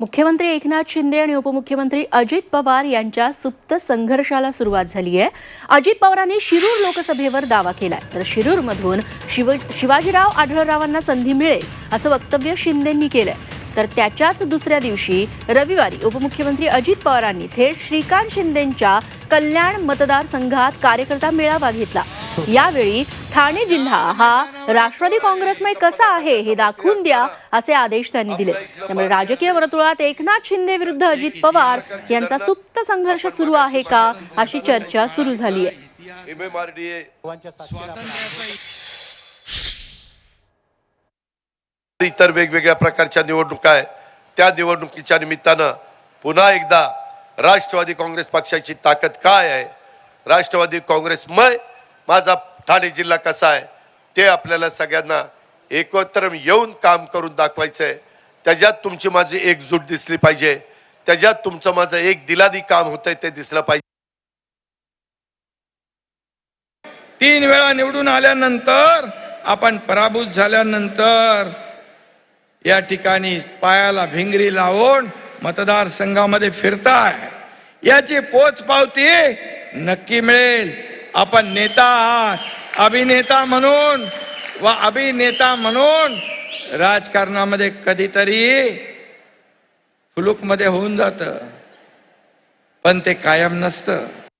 मुख्यमंत्री एकनाथ शिंदे आणि उपमुख्यमंत्री अजित पवार यांच्या सुप्त संघर्षाला सुरुवात झाली आहे. अजित पवारांनी शिरूर लोकसभेवर दावा केलाय. तर शिरूरमधून शिव शिवाजीराव आढळरावांना संधी मिळेल असं वक्तव्य शिंदेंनी केलंय. तर त्याच्याच दुसऱ्या दिवशी रविवारी उपमुख्यमंत्री अजित पवारांनी थेट श्रीकांत शिंदेंच्या कल्याण मतदारसंघात कार्यकर्ता मेळावा घेतला. यावेळी ठाणे जिल्हा हा राष्ट्रवादी काँग्रेसमय कसा आहे हे दाखवून द्या असे आदेश त्यांनी दिले. त्यामुळे राजकीय वर्तुळात एकनाथ शिंदे विरुद्ध अजित पवार यांचा सुप्त संघर्ष सुरू आहे का अशी चर्चा सुरू झाली आहे. इतर वेगवेगळ्या प्रकारच्या निवडणुका आहे त्या निवडणुकीच्या निमित्तानं पुन्हा एकदा राष्ट्रवादी काँग्रेस पक्षाची ताकद काय आहे? राष्ट्रवादी काँग्रेसमय माझा ठाणे जिल्हा कसा आहे ते आपल्याला सगळ्यांना एकत्र येऊन काम करून दाखवायचं आहे त्याच्यात तुमची माझी एकजूट दिसली पाहिजे. त्याच्यात तुमचं माझं एक दिलादी काम होतंय ते दिसलं पाहिजे. तीन वेळा निवडून आल्यानंतर आपण पराभूत झाल्यानंतर या ठिकाणी पायाला भिंगरी लावून मतदारसंघामध्ये फिरताय. याची पोच पावती नक्की मिळेल. आपण नेता आहात. अभिनेता म्हणून व अभिनेता म्हणून राजकारणामध्ये कधीतरी फुलूकमध्ये होऊन जातं. पण ते कायम नसतं.